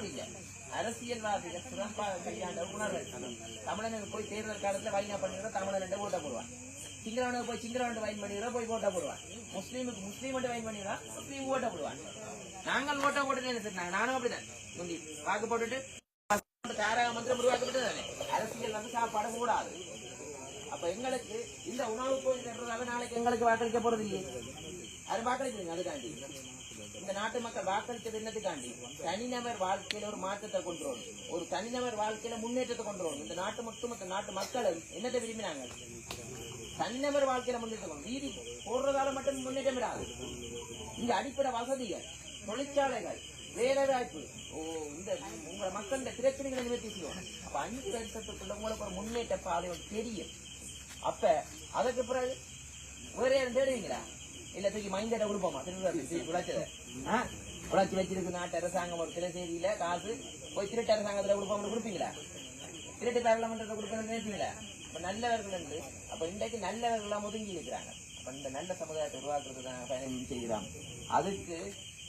உணர்வு இல்லை. அரசியல்வாதிகள் சிறப்பாக கையாண்ட உணர்வு. தமிழனுக்கு போய் தேர்தல் காலத்துல வைனா பண்ணுகிற தமிழன் ஓட்ட போடுவான் சிங்களவனுக்கு போய் சிங்களவன் வைன் பண்ணுகிற போய் ஓட்ட போடுவான் முஸ்லீமுக்கு முஸ்லீம் வைன் பண்ணுகிறா முஸ்லீம் ஓட்ட போடுவான் நாங்கள் ஓட்ட போட்டு நினைச்சிருந்தாங்க நானும் அப்படிதான் முந்தி வாக்கு போட்டுட்டு தாரக மந்திரம் உருவாக்கப்பட்டு தானே. அரசியல் வந்து சாப்பாடு கூடாது அப்ப எங்களுக்கு இந்த உணவு போய் தர்றதால நாளைக்கு எங்களுக்கு வாக்களிக்க போறது இல்லையே அது வாக்களிக்கிறீங்க அதுக்காண்டி. இந்த நாட்டு மக்கள் வாக்களித்தது என்னதுக்காண்டி தனிநபர் வாழ்க்கையில ஒரு மாற்றத்தை கொண்டு வரணும் ஒரு தனிநபர் வாழ்க்கையில முன்னேற்றத்தை கொண்டு வரணும் இந்த நாட்டு மக்கள் மற்ற நாட்டு மக்கள் என்னத்தை விரும்பினாங்க? தனிநபர் வாழ்க்கையில முன்னேற்றம் வீதி போடுறதால மட்டும் முன்னேற்றம் விடாது இங்க அடிப்படை வசதிகள் தொழிற்சாலைகள் வேலை வாய்ப்பு ஓ இந்த உங்களை மக்கள் இந்த பிரச்சனைகளை நிவர்த்தி செய்வோம் அப்ப அஞ்சு வருஷத்துக்குள்ள உங்களுக்கு ஒரு முன்னேற்ற பாதை தெரியும். அப்ப அதுக்கு பிறகு வேற யாரும் தேடுவீங்களா? இல்ல தூக்கி மைண்டட கொடுப்போமா திருவிழா உழைச்சத உழைச்சி வச்சிருக்கு நாட்டு அரசாங்கம் ஒரு சில செய்தியில காசு போய் திருட்டு அரசாங்கத்துல கொடுப்பாங்க கொடுப்பீங்களா? திருட்டு பாராளுமன்றத்தை கொடுக்கணும்னு நினைப்பீங்களா? அப்ப நல்லவர்கள் என்று. அப்ப இன்றைக்கு நல்லவர்கள்லாம் ஒதுங்கி இருக்கிறாங்க. அப்ப இந்த நல்ல சமுதாயத்தை உருவாக்குறதுக்கு பயணம் செய்கிறோம் அதுக்கு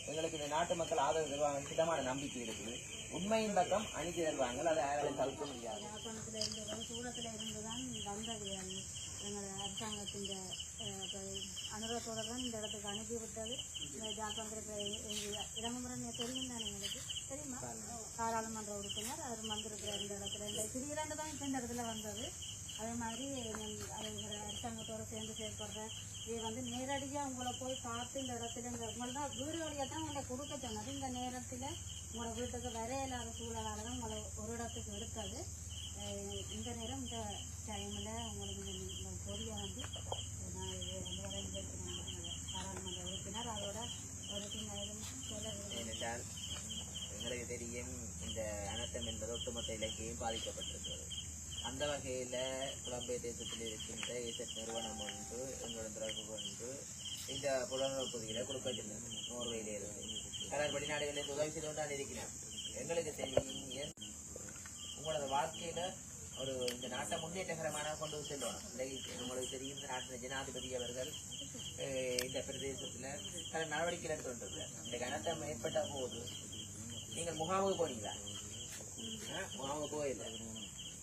எங்களுக்கு இந்த நாட்டு மக்கள் ஆதரவு தருவாங்க திட்டமான நம்பிக்கை இருக்குது. உண்மையின் பக்கம் அணுகி தருவாங்க அதை யாராலும் தவிர்க்க முடியாது. வந்தது. அரசாங்கத்தின் அனுரத்தோடு தான் இந்த இடத்துக்கு அனுப்பிவிட்டது. இந்த யாழ்ப்பாணத்தில் இடமுறை தெரியும் தான் எங்களுக்கு. தெரியுமா? பாராளுமன்ற உறுப்பினர் அவர் வந்திருக்கிற இந்த இடத்துல. இந்த திடீரென்று தான் இப்போ இந்த இடத்துல வந்தது. அதே மாதிரி அவங்க அரசாங்கத்தோடு சேர்ந்து செயல்படுற இது வந்து நேரடியாக உங்களை போய் பார்த்து இந்த இடத்துல இந்த உங்களை தான் வீடு வழியாக தான் உங்களை கொடுக்க சொன்னது. இந்த நேரத்தில் உங்களை வீட்டுக்கு வர இல்லாத சூழலால் தான் உங்களை ஒரு இடத்துக்கு இருக்காது இந்த நேரம் இந்த டைமில் உங்களுக்கு இந்த இந்த பொடியை வந்து நான் இது ரெண்டு வரை பாராளுமன்ற அதோட ஏனென்றால் எங்களுக்கு தெரியும் இந்த அனர்த்தம் என்பது ஒட்டுமொத்த இலக்கையும் பாதிக்கப்பட்டிருக்கிறது. அந்த வகையில புலம்பெயர் தேசத்தில் இருக்கின்ற இசை நிறுவனம் ஒன்று எங்களுடன் தொடர்பு கொண்டு இந்த புலனுணர்வு பகுதியில் கொடுக்க நோர்வையில் நோர்வேயில இருந்து. கடல் வெளிநாடுகளில் உதவி செய்து கொண்டான் இருக்கிறான் எங்களுக்கு தெரியும் உங்களது வாழ்க்கையில் வாழ்க்கையில ஒரு இந்த நாட்டை முன்னேற்றகரமான கொண்டு செல்லணும் உங்களுக்கு தெரியும் இந்த நாட்டின் ஜனாதிபதி அவர்கள் இந்த பிரதேசத்துல பல நடவடிக்கைகள் எடுத்து கொண்டிருக்கிறார் இந்த கனத்தம் ஏற்பட்ட போது நீங்கள் முகாமுக்கு போனீங்களா? முகாமுக்கு போயில்லை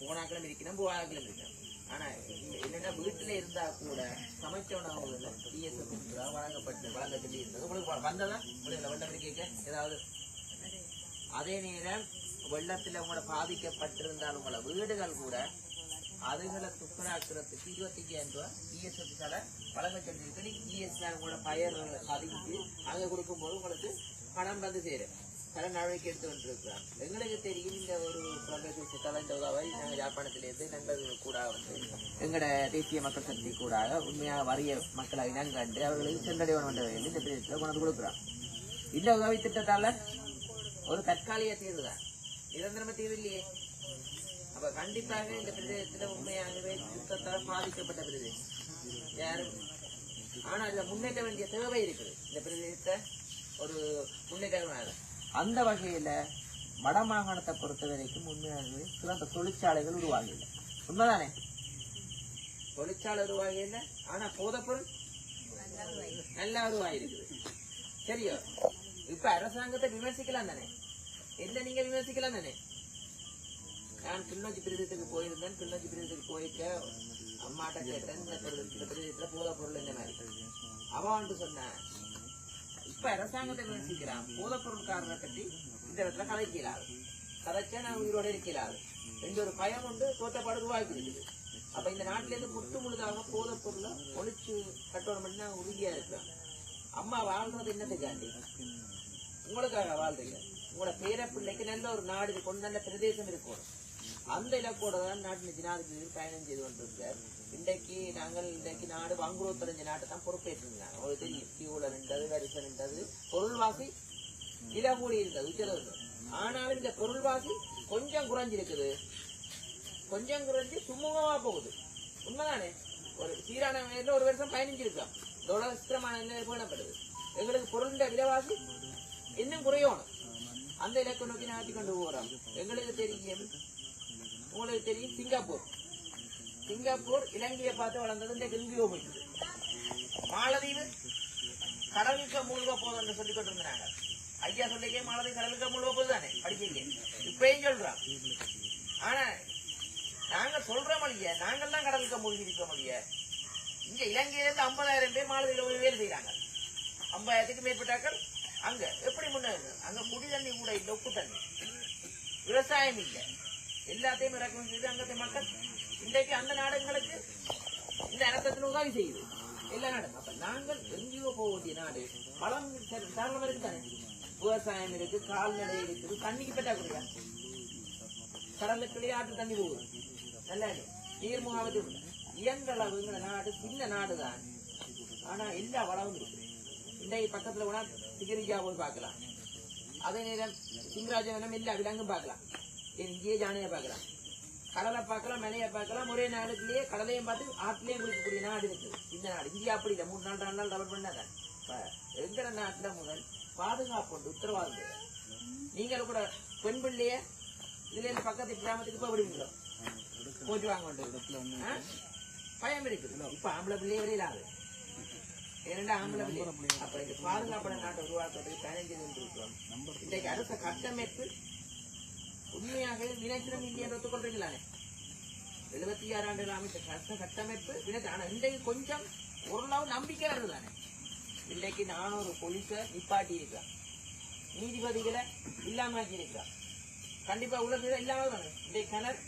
போனாக்களும் இருக்கணும் போனாக்களும் இருக்கணும் ஆனா இந்த- வீட்டுல இருந்தா கூட சமைச்ச உணவு டிஎஸ்எஃப் வழங்கப்பட்டு வழங்க சொல்லி இருந்தது. உங்களுக்கு வ- வந்ததா? உங்களுக்கு வெள்ளம் கேட்க? ஏதாவது? அதே நேரம் வெள்ளத்துல உங்களை பாதிக்கப்பட்டிருந்தால் உங்களை வீடுகள் கூட அதுகளை துப்புராக்கிறதுக்கு இருபத்தஞ்சாயிரம் ரூபாய் பிஎஸ்எஃப் தலை வழங்க சொல்லியிருக்கு இஎஸ் உங்களோட பயர் பதிஞ்சு அங்கே கொடுக்கும்போது உங்களுக்கு பணம் வந்து சேரும். சில நடவடிக்கை எடுத்து கொண்டிருக்கிறோம் எங்களுக்கு தெரியும் இந்த ஒரு பிரதேச தலை இந்த நாங்கள் யாழ்ப்பாணத்திலிருந்து நண்பர்கள் கூட வந்து எங்களோட தேசிய மக்கள் சக்தி கூட உண்மையாக வறிய மக்களை இனங்கண்டு அவர்களுக்கு சென்றடைவன் என்ற இந்த பிரதேசத்தில் கொண்டு கொடுக்குறான் இந்த உதவி திட்டத்தால ஒரு தற்காலிக தீர்வு தான் நிரந்தரமா தீர்வு இல்லையே. அப்ப கண்டிப்பாக இந்த பிரதேசத்துல உண்மையாகவே யுத்தத்தால் பாதிக்கப்பட்ட பிரதேசம். யாரும். ஆனா இதுல முன்னேற்ற வேண்டிய தேவை இருக்குது. இந்த பிரதேசத்தை ஒரு முன்னேற்ற அந்த வகையில வடமாகாணத்தை பொறுத்த வரைக்கும் உண்மையாகவே சிறந்த தொழிற்சாலைகள் உருவாகல உண்மைதானே? தொழிற்சாலை உருவாகல ஆனா போதப்பொருள் நல்லா உருவாகிருக்குது சரியோ? இப்ப அரசாங்கத்தை விமர்சிக்கலாம் தானே? என்ன நீங்க விமர்சிக்கலாம் தானே? நான் கிளிநொச்சி பிரதேசத்துக்கு போயிருந்தேன். கிளிநொச்சி பிரதேசத்துக்கு போயிருக்க அம்மாட்ட கேட்டேன். இந்த இந்த பிரதேசத்துல போத பொருள் இந்த மாதிரி. அவன் வந்து சொன்னேன் இப்ப அரசாங்கத்தை விமர்சிக்கிறான் போத பொருள்காரரை பற்றி இந்த இடத்துல கதைக்கலாது கதைச்சா நான் உயிரோட இருக்கிறாள் ரெண்டு ஒரு பயம் உண்டு தோத்தப்பாடு உருவாக்கி இருக்குது. அப்ப இந்த நாட்டில இருந்து முற்று முழுதாக போத பொருளை ஒழிச்சு கட்டணும் பண்ணி நான் உறுதியா இருக்கிறோம் அம்மா வாழ்றது என்னத்துக்காண்டி? உங்களுக்காக வாழ்றீங்க. உங்களோட பேர பிள்ளைக்கு நல்ல ஒரு நாடு இருக்கும் நல்ல பிரதேசம் இருக்கும் அந்த இலக்கோட தான் நாட்டின் ஜனாதிபதி பயணம் செய்து கொண்டிருந்தார். இன்றைக்கு நாங்கள் இன்றைக்கு நாடு வங்குரோத்தடைஞ்ச நாட்டை தான் பொறுப்பேற்றிருந்தாங்க. உங்களுக்கு தெரியும் கியூல நின்றது வரிசை நின்றது பொருள்வாசி விலை கூடி இருக்குது உச்சரவு ஆனாலும் இந்த பொருள்வாசி கொஞ்சம் குறைஞ்சிருக்குது. கொஞ்சம் குறைஞ்சி சுமூகமா போகுது. உண்மைதானே? ஒரு சீரான நிலையில ஒரு வருஷம் பயணிச்சிருக்கோம் இதோட பேணப்படுது? எங்களுக்கு பொருளின் விலைவாசி இன்னும் குறையணும். அந்த இலக்கை நோக்கி நகர்த்தி கொண்டு போகிறோம் எங்களுக்கு தெரியும் உங்களுக்கு தெரியும் சிங்கப்பூர். சிங்கப்பூர் இலங்கையை பார்த்து வளர்ந்தது இந்த இந்தியோ போயிட்டு மாலதீவு கடலுக்கு மூழ்க போதும் என்று சொல்லிக் கொண்டிருந்தாங்க ஐயா சொல்லிக்கே மாலதீவு கடலுக்கு மூழ்க போது தானே? தானே இப்பயும் சொல்றான். ஆனா நாங்க சொல்றோம் இல்லையா தான் கடலுக்கு மூழ்கி இருக்கோம் இல்லையா. இங்க இலங்கையில இருந்து ஐம்பதாயிரம் பேர் மாலதியில் வேலை செய்யறாங்க ஐம்பதாயிரத்துக்கு மேற்பட்டாக்கள் அங்க எப்படி முன்னேறு அங்க குடி தண்ணி கூட இல்லை உப்பு தண்ணி. விவசாயம் இல்லை. எல்லாத்தையும் இறக்குமதி செய்து அங்கத்தை மக்கள் இன்றைக்கு அந்த நாடுகளுக்கு இந்த இனத்தத்தில் உதவி செய்யுது எல்லா நாடும். அப்ப நாங்கள் எங்கேயோ போக வேண்டிய நாடு வளம் சரி, இருக்கு விவசாயம் இருக்கு கால்நடை இருக்குது தண்ணிக்கு பற்றாக்குறையா கடலுக்குள்ளேயே ஆற்று தண்ணி போகுது. நல்லா நீர் முகாமத்து இயன்ற நாடு சின்ன நாடு தான் ஆனா எல்லா வளமும் இருக்கு. இன்றைக்கு பக்கத்துல கூட சிகிரிக்கா போய் பார்க்கலாம். அதே நேரம் சிங்கராஜவனம் எல்லா விலங்கும் பார்க்கலாம். ஏன் இங்கேயே ஜானையை பார்க்கலாம். கடலை பார்க்கலாம் மலையை பார்க்கலாம். ஒரே நாளுக்குள்ளேயே கடலையும் பார்த்து ஆற்றுலயும் குளிக்கக்கூடிய நாடு இருக்கு இந்த நாடு. இந்தியா அப்படி இல்லை. மூணு நாள் நாலு நாள் டபுள் பண்ணாதான் இப்ப எங்கிற நாட்டுல முதல் பாதுகாப்பு உண்டு. உத்தரவாதம். நீங்கள் கூட பெண் பிள்ளைய இதுல பக்கத்து கிராமத்துக்கு போய் விடுவீங்களோ? போட்டு வாங்க? பயம் இருக்குது. இப்ப ஆம்பளை பிள்ளைய வெளியில ஆகுது இரண்டு ஆம்பளை பிள்ளை. அப்ப இந்த பாதுகாப்பான நாட்டை உருவாக்குறதுக்கு பதினஞ்சு இருக்கிறோம் இன்றைக்கு அடுத்த கட்டமைப்பு உண்மையாக வினைத்திறம் இல்லையா ஒத்துக்கொள்றீங்களானே எழுபத்தி ஆறு ஆண்டு அமைச்ச கஷ்ட கட்டமைப்பு வினைத்திரம் ஆனா இன்றைக்கு கொஞ்சம் ஓரளவு நம்பிக்கை வருதுதானே? இன்றைக்கு நானூறு போலீஸ நிப்பாட்டி இருக்கான் நீதிபதிகளை இல்லாமாக்கி இருக்கிறான் கண்டிப்பா உலகத்துல இல்லாம தானே இன்றைக்கு கணர்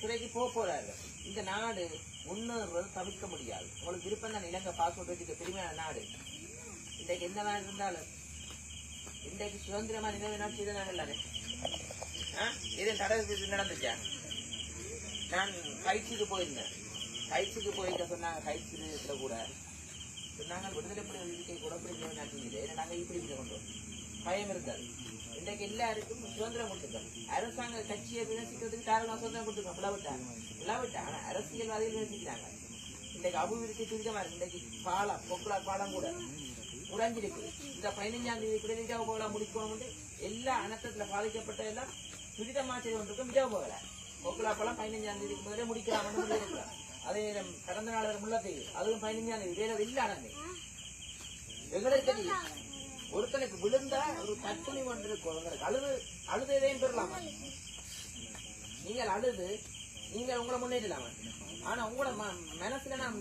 துறைக்கு போக போறாரு. இந்த நாடு முன்னேறுவது தவிர்க்க முடியாது. உங்களுக்கு விருப்பம் தான் இலங்கை பாஸ்போர்ட் வச்சுக்க பெருமையான நாடு. இன்றைக்கு என்ன நாடு இருந்தாலும் இன்றைக்கு சுதந்திரமா நினைவு நாள் செய்த நாடு இல்லானே இது தடை நடந்துச்சா நான் கைச்சுக்கு போயிருந்தேன். கைச்சுக்கு போயிருக்க சொன்னாங்க கைச்சு கூட சொன்னாங்க விடுதலை புலிகள் இருக்கை கூட இப்படி நினைச்சீங்க நாள் செஞ்சது ஏன்னா இப்படி இருக்க கொண்டோம் பயம் இருக்காது. இன்றைக்கு எல்லாருக்கும் சுதந்திரம் கொடுத்துருக்கோம் அரசாங்க கட்சியை விமர்சிக்கிறதுக்கு காரணம் சுதந்திரம் கொடுத்துருக்கோம் விழாவிட்டாங்க விழாவிட்டா ஆனால் அரசியல்வாதிகள் விமர்சிக்கிறாங்க. இன்றைக்கு அபிவிருத்தி துரிதமாக இருக்கு. இன்றைக்கு பாலம் பொக்குலா பாலம் கூட உடஞ்சிருக்கு. இந்த பதினஞ்சாம் தேதி கூட விஜாவ போகலாம் முடிக்கணும் எல்லா அனத்தத்தில் பாதிக்கப்பட்ட எல்லாம் துரிதமாக செய்து கொண்டிருக்கும் விஜய போகல பொக்குலா பதினஞ்சாம் தேதி முதலே முடிக்கலாம் அதே நேரம் கடந்த நாள் முல்லத்தீவு அதுவும் பதினஞ்சாம் தேதி வேற இல்ல அடங்கு எங்களுக்கு தெரியும் ஒருத்தனுக்கு விழுந்தா ஒரு தற்கொலை ஒன்று இருக்கும் அழுது அழுததையும் பெறலாம் நீங்கள் அழுது நீங்கள் உங்களை முன்னேறலாம் ஆனா உங்களோட ம- மனசுல நான்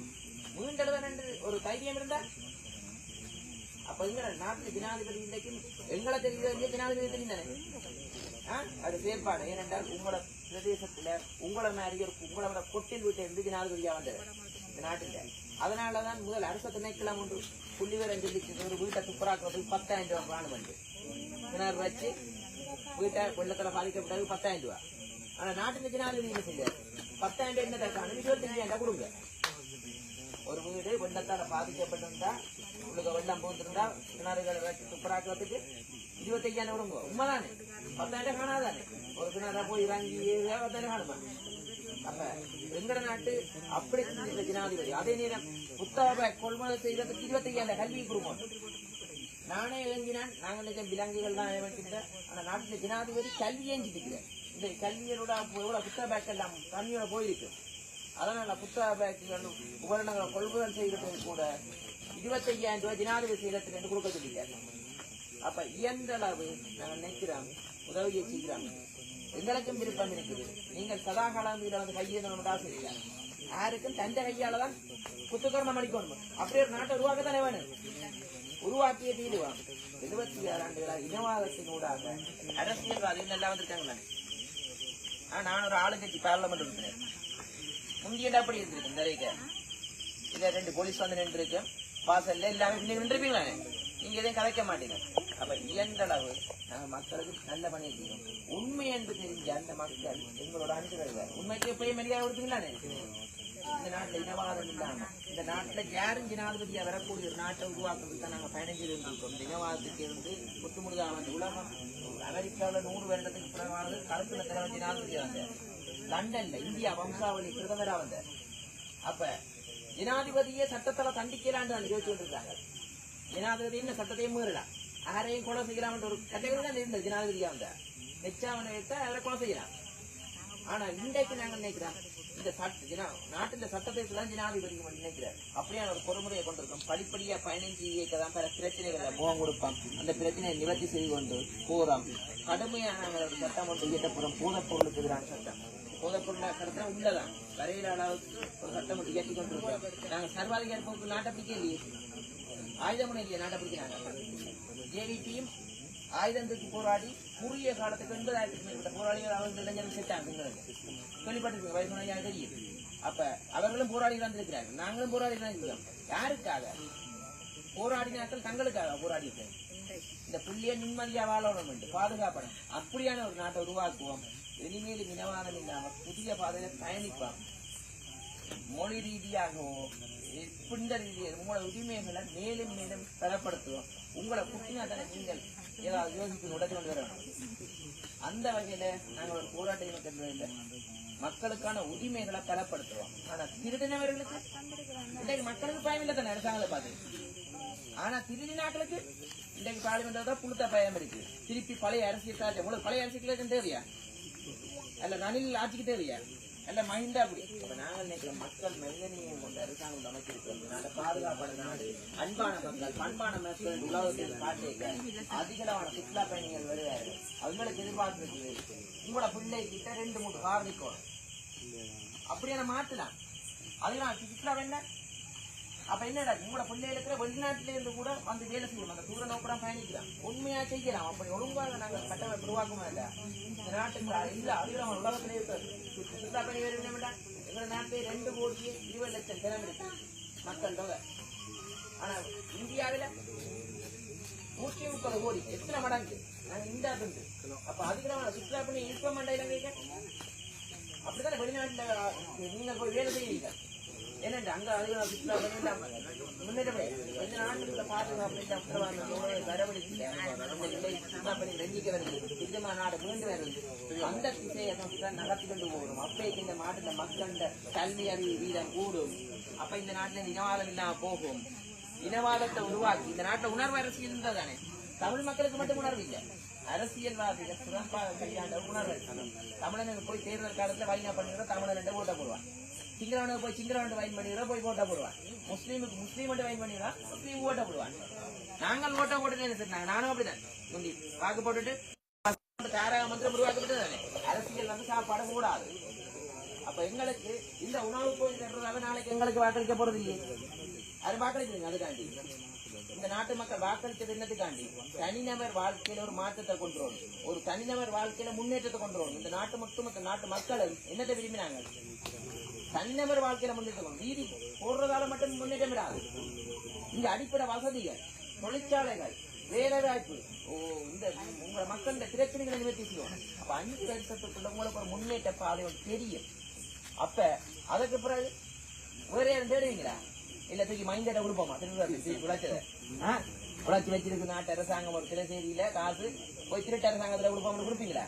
மீண்டெழுவேன் என்று ஒரு தைரியம் இருந்தா அப்ப எங்க நாட்டு ஜனாதிபதி இன்றைக்கும் எங்களை தெரிஞ்ச ஜனாதிபதி தெரியும் தானே அது செயற்பாடு ஏனென்றால் உங்களோட பிரதேசத்துல உங்களை மாதிரி உங்களை உங்களோட கொட்டில் வீட்டை எந்த ஜனாதிபதியா வந்தது? இந்த நாட்டுல அதனாலதான் முதல் அரச திணைக்கலாம் ஒன்று புள்ளிவரம் சொல்லிச்சு. ஒரு வீட்டை துப்புராக்கிறதுக்கு பத்தாயிரம் ரூபாய் பிராணம் வந்து கிணறு வச்சு வீட்டை வெள்ளத்துல பாதிக்கப்பட்டது பத்தாயிரம் ரூபாய். ஆனா நாட்டு ஜனாதிபதி என்ன செஞ்சாரு பத்தாயிரம் ரூபாய் என்ன தக்கான இருபத்தஞ்சாயிரம் கொடுங்க. ஒரு வீடு வெள்ளத்தால பாதிக்கப்பட்டிருந்தா உங்களுக்கு வெள்ளம் போந்திருந்தா கிணறுகளை வச்சு துப்புராக்கிறதுக்கு இருபத்தஞ்சாயிரம் கொடுங்க. உண்மைதானே? பத்தாயிரம் காணாதானே? ஒரு கிணறா போய் இறங்கி ஏறியா பத்தாயிரம் காணுமா. அப்ப எங்கட நாட்டு அப்படி செஞ்சிருந்த ஜனாதிபதி. அதே நேரம் புத்தக கொள்முதல் செய்யறதுக்கு இருபத்தையாயிரம் கல்வி குடும்பம் நானே இறங்கினான் நாங்க நினைச்ச விலங்குகள் தான் இறங்கிட்ட ஆனா நாட்டுல ஜனாதிபதி கல்வி ஏஞ்சிட்டு இந்த கல்வியோட எவ்வளவு புத்தக பேக் எல்லாம் தண்ணியோட போயிருக்கு. அதனால புத்தக பேக்குகள் உபகரணங்களை கொள்முதல் செய்யறது கூட இருபத்தையாயிரம் ரூபாய் ஜனாதிபதி செய்யறதுக்கு என்று கொடுக்க சொல்லிட்டாரு. அப்ப இயன்ற அளவு நாங்கள் நினைக்கிறோம் உதவியை செய்கிறாங்க எங்களுக்கும் விருப்பம் இருக்குது. நீங்கள் சதாகாலம் இதுல வந்து கையேறணும் ஆசை யாருக்கும் தந்த கையால தான் புத்துக்கர்மம் அளிக்கணும் அப்படியே ஒரு நாட்டை உருவாக்கத்தானே வேணும்? உருவாக்கிய தீருவான் எழுபத்தி ஆறு ஆண்டுகளா இனவாதத்தினூடாக அரசியல்வாதிகள் நல்லா வந்திருக்காங்களே. ஆனா நான் ஒரு ஆளுங்கட்சி பார்லமெண்ட் உறுப்பினர். முந்தியண்டா அப்படி இருந்திருக்கு நிறைய இதுல ரெண்டு போலீஸ் வந்து நின்று இருக்கு வாசல்ல எல்லாமே நீங்க நின்றுப்பீங்களே நீங்க எதையும் கலைக்க மாட்டீங்க. அப்ப இயன்ற அளவு மக்களுக்கு நல்ல பணியை செய்யணும் உண்மை என்று தெரிஞ்ச அந்த மக்கள் எங்களோட அனுப்பிடுவார் உண்மைக்கு எப்பயும் மரியாதை கொடுத்தீங்களானே இந்த நாட்டில் இனவாதம் இல்லாம இந்த நாட்டில் யாரும் ஜனாதிபதியா வரக்கூடிய ஒரு நாட்டை உருவாக்குறதுக்கு தான் நாங்க பயணம் செய்து இந்த இனவாதத்துக்கு இருந்து முற்றுமுழுதாக வந்து உலகம் அமெரிக்காவுல நூறு வருடத்துக்கு பிறகானது கருத்துல தலைவர் ஜனாதிபதியா வந்தார் லண்டன்ல இந்தியா வம்சாவளி பிரதமரா வந்தார் அப்ப ஜனாதிபதியே சட்டத்தில் தண்டிக்கலான்னு நான் யோசிச்சு கொண்டிருக்காங்க ஜனாதிபதி என்ன சட்டத்தையும் மீறலாம் யாரையும் கொலை செய்யலாம் ஒரு கட்டளை தான் இருந்தது ஜனாதிபதியா வந்த நெச்சாவனை வைத்தா அவரை கொலை செய்யலாம் ஆனா இன்றைக்கு நாங்கள் நினைக்கிறோம் இந்த சட்ட ஜனா நாட்டின் சட்டத்தை தான் ஜனாதிபதி நினைக்கிறார் அப்படியான ஒரு பொறுமுறையை கொண்டிருக்கோம் படிப்படியா பதினஞ்சு இயக்க தான் பல பிரச்சனைகளை முகம் கொடுப்பான் அந்த பிரச்சனையை நிவர்த்தி செய்து கொண்டு போறோம் கடுமையான ஒரு சட்டம் ஒன்று இயற்றப்படும் போதைப் பொருளுக்கு எதிரான சட்டம் போதைப் பொருள் சட்டம் உள்ளதான் வரையில அளவுக்கு ஒரு சட்டம் ஒன்று இயற்றி கொண்டிருக்கோம் நாங்க சர்வாதிகாரி போக்கு நாட்டை பிடிக்க இல்லையே ஆயுதமுறை இல்லையே நாட்டை பிடிக்கிறாங்க ஜேவிபியும் ஆயுதத்துக்கு போராடி குறுகிய காலத்துக்கு எண்பதாயிரத்துக்கு மேற்பட்ட போராளிகள் அவர்கள் இளைஞர்கள் செட்டாங்க கேள்விப்பட்டிருக்கீங்க வயசுனா தெரியும் அப்ப அவர்களும் போராடி தான் நாங்களும் போராடி இருக்கிறோம் யாருக்காக போராடினாக்கள் தங்களுக்காக போராடி இந்த புள்ளிய நிம்மதியா வாழணும் என்று பாதுகாப்படும் அப்படியான ஒரு நாட்டை உருவாக்குவோம் இனிமேல் இனவாதம் இல்லாம புதிய பாதையில பயணிப்பாங்க மொழி ரீதியாகவோ பிண்ட ரீதியாக உங்களோட உரிமைகளை மேலும் மேலும் பலப்படுத்துவோம் உங்களை குட்டினா தானே நீங்கள்? ஏதாவது யோசித்து உடச்சு கொண்டு வரணும். அந்த வகையில நாங்கள் ஒரு போராட்டம் இருக்கின்ற மக்களுக்கான உரிமைகளை பலப்படுத்துவோம் ஆனா திருடினவர்களுக்கு இன்றைக்கு மக்களுக்கு பயம் இல்லை தானே அரசாங்கத்தை பார்த்து. ஆனா திருடினாக்களுக்கு இன்றைக்கு பார்லிமெண்ட் தான் புழுத்த பயம் இருக்கு. திருப்பி பழைய அரசியல் சாட்சி உங்களுக்கு பழைய அரசியல் தேவையா? அல்ல நனில் ஆட்சிக்கு தேவையா? அல்ல மஹிந்தா அப்படி அப்ப நாங்க நினைக்கிற மக்கள் மெல்லனியம் கொண்ட அரசாங்கம் அமைச்சிருக்கிறது நாடு பாதுகாப்பான நாடு அன்பான மக்கள் பண்பான மக்கள் உலகத்தில் காட்டியிருக்க அதிகளவான சுற்றுலா பயணிகள் வருவார்கள் அவங்களுக்கு எதிர்பார்த்து உங்களோட பிள்ளை கிட்ட ரெண்டு மூணு கார் நிற்கணும் அப்படியே மாத்தலாம். அதெல்லாம் சுற்றுலா வேண்டாம் அப்ப என்னடா உங்களோட பிள்ளைகளுக்கு வெளிநாட்டில இருந்து கூட வந்து வேலை செய்யணும் அந்த தூர நோக்கம் பயணிக்கலாம் உண்மையா செய்யலாம் அப்படி ஒழுங்காக நாங்க கட்டமைப்பு உருவாக்குமா இல்ல? இந்த நாட்டுக்கு இல்ல அதிகம் உலகத்துல இருக்காது. சுற்றுலா பயணி வேறு என்ன வேண்டாம் எங்க நாட்டிலே ரெண்டு கோடி இருபது லட்சம் திறமை மக்கள் தொகை. ஆனா இந்தியாவில நூற்றி முப்பது கோடி. எத்தனை மடங்கு? நாங்க இந்தியா இருந்து அப்ப அதிகமான சுற்றுலா பண்ணி இருக்க மாட்டேன் அப்படித்தானே வெளிநாட்டுல நீங்க போய் வேலை செய்யல என்னண்டு அங்க அதிக கொஞ்ச நாட்டுக்குள்ள பாதுகாப்பு வரவழைக்கல நிலை பண்ணி வருது திட்டமா நாடு மீண்டு வருது. அந்த திசையை தான் கொண்டு போகணும். அப்பைக்கு இந்த நாட்டுல மக்கள் கல்வி அறிவு வீதம் கூடும். அப்ப இந்த நாட்டுல இனவாதம் இல்லாம போகும். இனவாதத்தை உருவாக்கி இந்த நாட்டுல உணர்வு அரசியல் இருந்தா தானே தமிழ் மக்களுக்கு மட்டும் உணர்வு இல்லை. அரசியல்வாதிகள் சிறப்பாக கையாண்ட உணர்வு தமிழனுக்கு போய் தேர்தல் காலத்துல வைனா பண்ணுகிற தமிழன் ஓட்ட போடுவான். சிங்களவனுக்கு போய் சிங்களவன் வைன் பண்ணுகிற போய் ஓட்ட போடுவான் முஸ்லீமுக்கு முஸ்லீம் வைன் பண்ணுகிறா முஸ்லீம் ஓட்ட போடுவான் நாங்கள் ஓட்ட போட்டு நினைச்சிருந்தாங்க நானும் அப்படிதான் முந்தி வாக்கு போட்டுட்டு தாரக மந்திரம் உருவாக்கப்பட்டு தானே அரசியல் வந்து சாப்பாடு கூடாது அப்ப எங்களுக்கு இந்த உணவு போய் தர்றதால நாளைக்கு எங்களுக்கு வாக்களிக்க போறது இல்லையே? அது வாக்களிக்கிறீங்க அதுக்காண்டி. இந்த நாட்டு மக்கள் வாக்களித்தது என்னதுக்காண்டி தனிநபர் வாழ்க்கையில ஒரு மாற்றத்தை கொண்டு வரணும். ஒரு தனிநபர் வாழ்க்கையில முன்னேற்றத்தை கொண்டு வரணும். இந்த நாட்டு மக்கள் மற்ற நாட்டு மக்களும் என்னத்தை விரும்பினாங்க? தனிநபர் வாழ்க்கையில முன்னேற்றம் வீதி போடுறதால மட்டும் முன்னேற்றம் விடாது இங்க அடிப்படை வசதிகள் தொழிற்சாலைகள் வேலை வாய்ப்பு ஓ இந்த உங்களை மக்கள் இந்த பிரச்சனைகளை நிவர்த்தி அப்ப அஞ்சு வருஷத்துக்குள்ள உங்களுக்கு ஒரு முன்னேற்ற பாதை ஒன்று தெரியும். அப்ப அதுக்கு பிறகு வேற யாரும் தேடுவீங்களா? இல்ல தூக்கி மைண்டட கொடுப்போமா திருவிழா உழைச்சத உழைச்சி வச்சிருக்கு நாட்டு அரசாங்கம் ஒரு சில செய்தியில காசு போய் திருட்டு அரசாங்கத்துல கொடுப்போம்னு கொடுப்பீங்களா?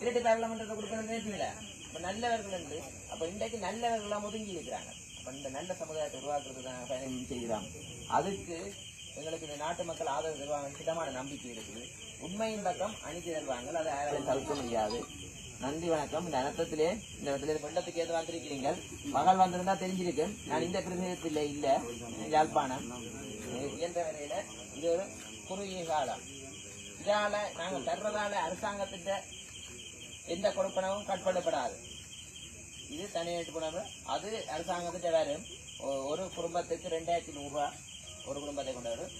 திருட்டு பாராளுமன்றத்தை கொடுக்கணும்னு நினைப்பீங்களா? இப்போ நல்லவர்கள் என்று அப்ப இன்றைக்கு நல்லவர்கள்லாம் ஒதுங்கி இருக்கிறாங்க. அப்ப இந்த நல்ல சமுதாயத்தை உருவாக்குறது தான் பயணம் செய்கிறோம் அதுக்கு எங்களுக்கு இந்த நாட்டு மக்கள் ஆதரவு தருவாங்க திட்டமான நம்பிக்கை இருக்குது. உண்மையின் பக்கம் அணிக்கு தருவாங்க அதை யாராலும் தவிர்க்க முடியாது. நன்றி வணக்கம். இந்த அனர்த்தத்திலே இந்த இடத்துல வெள்ளத்துக்கு ஏதோ வந்திருக்கிறீங்க மகள் வந்திருந்தா தெரிஞ்சிருக்கு. நான் இந்த பிரதேசத்தில் இல்ல. யாழ்ப்பாணம். இயன்ற வரையில இது ஒரு குறுகிய காலம். இதால நாங்கள் தர்றதால அரசாங்கத்திட்ட எந்த கொடுப்பனவும் கட்படப்படாது இது தனியாட்டு பணம் அது அரசாங்கத்திட்ட வரும் ஒரு குடும்பத்துக்கு ரெண்டாயிரத்தி நூறுரூவா ஒரு குடும்பத்தை கொண்டு வரும்.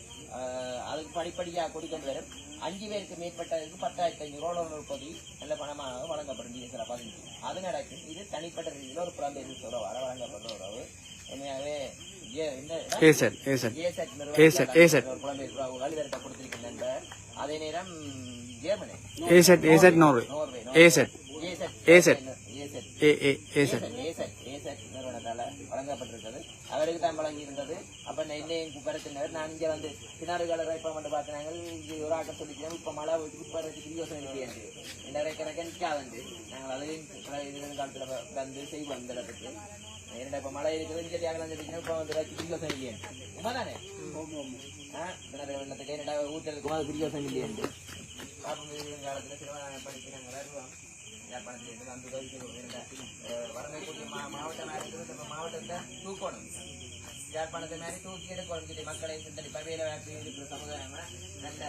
அதுக்கு படிப்படியாக கொடுக்கிட்டு வரும். அஞ்சு பேருக்கு மேற்பட்டதுக்கு பத்தாயிரத்தி ஐநூறு ரூபா ஒரு பொதி நல்ல பணமாக வழங்கப்படும். சில பதினஞ்சு. அது நடக்கும். இது தனிப்பட்ட ரீதியில் ஒரு புலம்பெயர்வு உறவு வர வழங்கப்பட்ட உறவு உண்மையாகவே ஏசட் அதே நேரம் ஜெர்மனி. ஏசட் ஏசட் நோர்வே. நோர்வே ஏசட் ஏசட் ஏசட். ஏசட் ஏ ஏ ஏசட் ஏசட் ஏசட் நிறுவனத்தால வழங்கப்பட்டிருக்கிறது. அவருக்கு தான் வழங்கி இருந்தது அப்ப நான் என்னையும் கருத்தினர் நான் இங்க வந்து பின்னாடி கால இப்ப வந்து பார்த்தனாங்க. இங்க ஒரு ஆட்டம் சொல்லிக்கிறோம் இப்ப மழை இப்ப யோசனை நிக்காதுண்டு நாங்கள் அதையும் பல இது காலத்துல வந்து செய்வோம் இந்த இடத்துக்கு இரண்டா இப்ப மழை இருக்குது சரி ஆகலாம் சொல்லிக்கிறோம் இப்ப வந்து வச்சு யோசனை இல்லையாண்டு உண்மைதானே? ஆ, வெள்ளத்துக்கு இரண்டாவது ஊற்றலுக்கும் அது யோசனை இல்லையாண்டு காலத்துல சிறுவனாக படிக்கிறாங்க வருவோம் யாழ்ப்பாணத்திலிருந்து வந்து உதவி செய்வோம் ஏன்னா, அஹ், வரக்கூடிய மா மாவட்டமாக இருக்கிறது நம்ம மாவட்டத்தை தூக்கணும். யாழ்ப்பாணத்தை மாதிரி தூக்கி எடுக்கணும் இது மக்களை சிந்தனை பல்வேறு வாய்ப்பு இருக்கிற சமுதாயமா நல்ல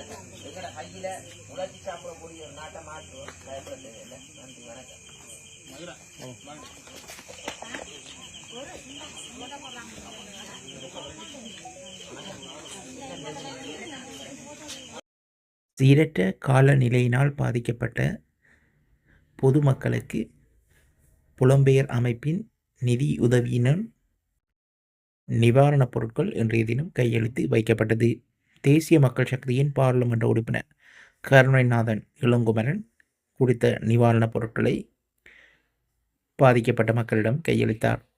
எங்கட கையில உழைச்சி சாப்பிடக்கூடிய ஒரு நாட்டை மாற்றுவோம் பயப்பட தேவையில்லை நன்றி வணக்கம். சீரற்ற காலநிலையினால் பாதிக்கப்பட்ட பொதுமக்களுக்கு புலம்பெயர் அமைப்பின் நிதி உதவியினால் நிவாரணப் பொருட்கள் இன்றைய தினம் கையெழுத்து வைக்கப்பட்டது. தேசிய மக்கள் சக்தியின் பாராளுமன்ற உறுப்பினர் கருணைநாதன் இளங்குமரன் குறித்த நிவாரணப் பொருட்களை பாதிக்கப்பட்ட மக்களிடம் கையளித்தார்.